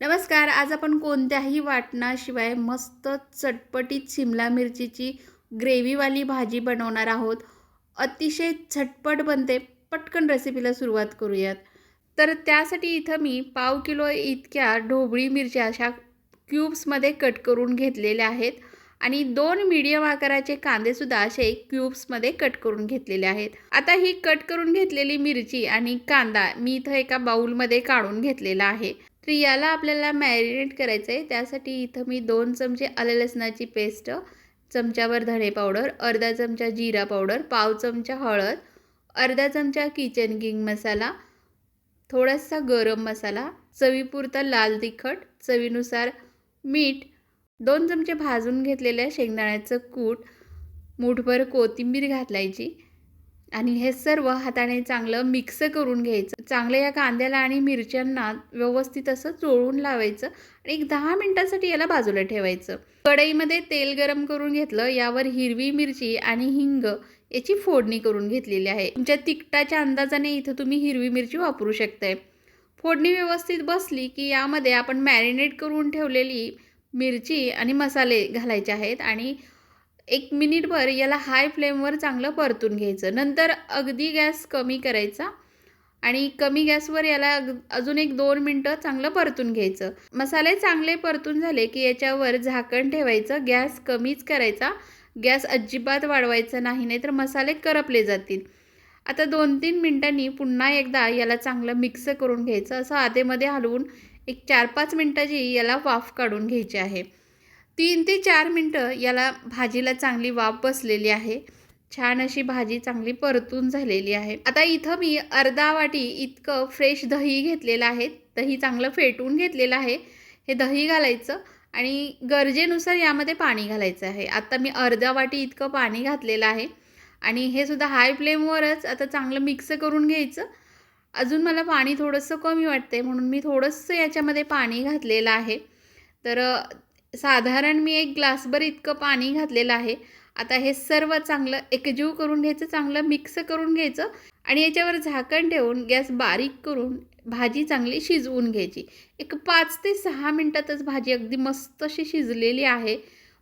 नमस्कार आज आपण कोणत्याही वाटणाशिवाय मस्त चटपटीत शिमला मिरचीची ग्रेव्हीवाली भाजी बनवणार आहोत. अतिशय झटपट बनते. पटकन रेसिपीला सुरुवात करूयात. तर त्यासाठी इथं मी पाव किलो इतक्या ढोबळी मिरच्या अशा क्यूब्समध्ये कट करून घेतलेल्या आहेत. आणि दोन मीडियम आकाराचे कांदेसुद्धा असे क्यूब्समध्ये कट करून घेतलेले आहेत. आता ही कट करून घेतलेली मिरची आणि कांदा मी इथं एका बाऊलमध्ये काढून घेतलेला आहे. तर याला आपल्याला मॅरिनेट करायचं आहे त्यासाठी इथं मी दोन चमचे आले लसणाची पेस्ट चमच्यावर धणे पावडर अर्धा चमचा जिरा पावडर पाव चमचा हळद अर्धा चमचा किचन किंग मसाला थोडासा गरम मसाला चवीपुरता लाल तिखट चवीनुसार मीठ दोन चमचे भाजून घेतलेल्या शेंगदाण्याचं कूट मूठभर कोथिंबीर घातलायची आणि हे सर्व हाताने चांगलं मिक्स करून घ्यायचं. चांगलं या कांद्याला आणि मिरच्यांना व्यवस्थित असं चोळून लावायचं आणि एक दहा मिनटासाठी याला बाजूला ठेवायचं. कढईमध्ये तेल गरम करून घेतलं यावर हिरवी मिरची आणि हिंग याची फोडणी करून घेतलेली आहे. तुमच्या तिखटाच्या अंदाजाने इथं तुम्ही हिरवी मिरची वापरू शकताय. फोडणी व्यवस्थित बसली की यामध्ये आपण मॅरिनेट करून ठेवलेली मिरची आणि मसाले घालायचे आहेत आणि एक मिनिटभर याला हाय फ्लेमवर चांगलं परतून घ्यायचं. नंतर अगदी गॅस कमी करायचा आणि कमी गॅसवर याला अग अजून एक दोन मिनटं चांगलं परतून घ्यायचं. मसाले चांगले परतून झाले की याच्यावर झाकण ठेवायचं गॅस कमीच करायचा. गॅस अजिबात वाढवायचा नाही नाही तर मसाले करपले जातील. आता दोन तीन मिनटांनी पुन्हा एकदा याला चांगलं मिक्स करून घ्यायचं. असं आधेमध्ये हलवून एक चार पाच मिनटाची याला वाफ काढून घ्यायची आहे. तीन ते चार मिनटं याला भाजीला चांगली वाफ बसलेली आहे. छान अशी भाजी चांगली परतून झालेली आहे. आता इथं मी अर्धा वाटी इतकं फ्रेश दही घेतलेलं आहे. दही चांगलं फेटून घेतलेलं आहे. हे दही घालायचं आणि गरजेनुसार यामध्ये पाणी घालायचं आहे. आत्ता मी अर्धा वाटी इतकं पाणी घातलेलं आहे. आणि हे सुद्धा हाय फ्लेमवरच आता चांगलं मिक्स करून घ्यायचं. अजून मला पाणी थोडंसं कमी वाटते म्हणून मी थोडंसं याच्यामध्ये पाणी घातलेलं आहे. तर साधारण मी एक ग्लासभर इतकं पाणी घातलेलं आहे. आता हे सर्व चांगलं एकजीव करून घ्यायचं चांगलं मिक्स करून घ्यायचं आणि याच्यावर झाकण ठेवून गॅस बारीक करून भाजी चांगली शिजवून घ्यायची. एक पाच ते सहा मिनटातच भाजी अगदी मस्त अशी शिजलेली आहे.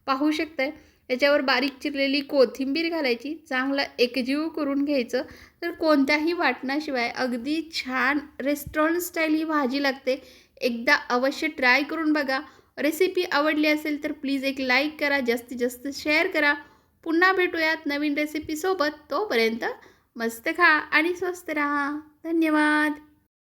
पाहू शकताय याच्यावर बारीक चिरलेली कोथिंबीर घालायची चांगलं एकजीव करून घ्यायचं. तर कोणत्याही वाटणाशिवाय अगदी छान रेस्टॉरंट स्टाईल ही भाजी लागते. एकदा अवश्य ट्राय करून बघा. रेसिपी आवडली असेल तर प्लीज एक लाईक करा जास्तीत जास्त शेअर करा. पुन्हा भेटूयात नवीन रेसिपीसोबत तोपर्यंत मस्त खा आणि स्वस्त राहा. धन्यवाद.